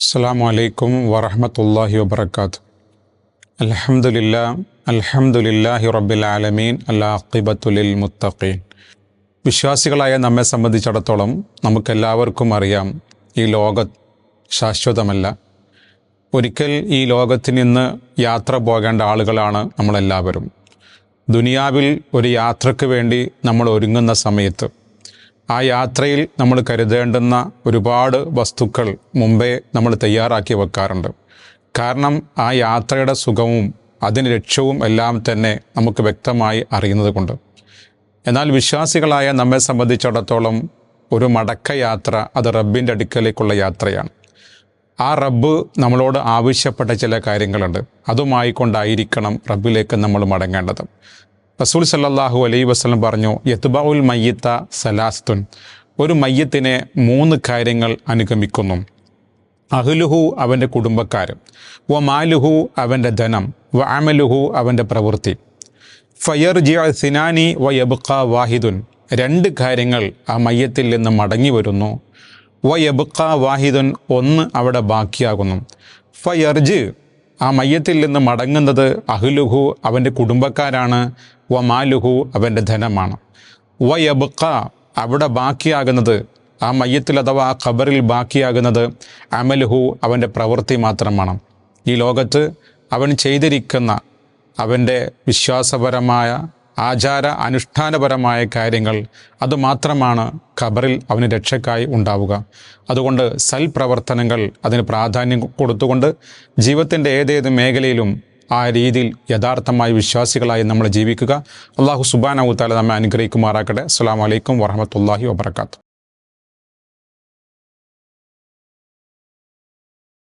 അസ്സാം വലൈക്കും വറഹമത്തല്ലാഹി വബർക്കാത്ത് അലഹമുല്ല അലഹമുല്ലാഹി റബ്ബിൽ ആലമീൻ അല്ലാഖിബത്തുലിൽ മുത്തഖീൻ. വിശ്വാസികളായ നമ്മെ സംബന്ധിച്ചിടത്തോളം നമുക്കെല്ലാവർക്കും അറിയാം ഈ ലോക ശാശ്വതമല്ല. ഒരിക്കൽ ഈ ലോകത്തിൽ നിന്ന് യാത്ര പോകേണ്ട ആളുകളാണ് നമ്മളെല്ലാവരും. ദുനിയാവിൽ ഒരു യാത്രയ്ക്ക് വേണ്ടി നമ്മൾ ഒരുങ്ങുന്ന സമയത്ത് ആ യാത്രയിൽ നമ്മൾ കരുതേണ്ടുന്ന ഒരുപാട് വസ്തുക്കൾ മുമ്പേ നമ്മൾ തയ്യാറാക്കി വെക്കാറുണ്ട്. കാരണം ആ യാത്രയുടെ സുഖവും അതിന് ലക്ഷ്യവും എല്ലാം തന്നെ നമുക്ക് വ്യക്തമായി അറിയുന്നത് കൊണ്ട്. എന്നാൽ വിശ്വാസികളായ നമ്മെ സംബന്ധിച്ചിടത്തോളം ഒരു മടക്ക യാത്ര അത് റബ്ബിന്റെ അടുക്കലേക്കുള്ള യാത്രയാണ്. ആ റബ്ബ് നമ്മളോട് ആവശ്യപ്പെട്ട ചില കാര്യങ്ങളുണ്ട്. അതുമായി കൊണ്ടായിരിക്കണം റബ്ബിലേക്ക് നമ്മൾ മടങ്ങേണ്ടത്. റസൂൽ സല്ലാഹു അലൈ വസ്ലം പറഞ്ഞു യത്ബാഉൽ മയ്യത്ത സലാസ്തുൻ. ഒരു മയ്യത്തിനെ മൂന്ന് കാര്യങ്ങൾ അനുഗമിക്കുന്നു. അഹ്ലുഹു അവന്റെ കുടുംബക്കാരും വ മാലുഹു അവന്റെ ധനം വ അമലുഹു അവന്റെ പ്രവൃത്തി. ഫയർ ജിയ സിനാനി വ യബുക്ക വാഹിദുൻ. രണ്ട് കാര്യങ്ങൾ ആ മയ്യത്തിൽ നിന്ന് മടങ്ങി വരുന്നു. വ യബുക്ക വാഹിദുൻ ഒന്ന് അവിടെ ബാക്കിയാകുന്നു. ഫയർജ് ആ മയ്യത്തിൽ നിന്ന് മടങ്ങുന്നത് അഹ്ലുഹു അവന്റെ കുടുംബക്കാരാണ്. വ മാലുഹു അവന്റെ ധനമാണ്. വ യബുക്ക അവിടെ ബാക്കിയാകുന്നത് ആ മയ്യത്തിൽ അഥവാ ആ ഖബറിൽ ബാക്കിയാകുന്നത് അമലുഹു അവന്റെ പ്രവൃത്തി മാത്രമാണ്. ഈ ലോകത്ത് അവൻ ചെയ്തിരിക്കുന്ന അവന്റെ വിശ്വാസപരമായ ആചാര അനുഷ്ഠാനപരമായ കാര്യങ്ങൾ അതുമാത്രമാണ് ഖബറിൽ അവന് രക്ഷക്കായി ഉണ്ടാവുക. അതുകൊണ്ട് സൽപ്രവർത്തനങ്ങൾ അതിന് പ്രാധാന്യം കൊടുത്തുകൊണ്ട് ജീവിതത്തിന്റെ ഏതേത് മേഖലയിലും ആ രീതിയിൽ യഥാർത്ഥമായി വിശ്വാസികളായി നമ്മൾ ജീവിക്കുക. അള്ളാഹു സുബാനവുത്താല നമ്മെ അനുഗ്രഹിക്കുമാറാക്കട്ടെ അസ്സാം വലൈക്കും വറഹമത്തല്ലാഹി വാബർക്കാത്തു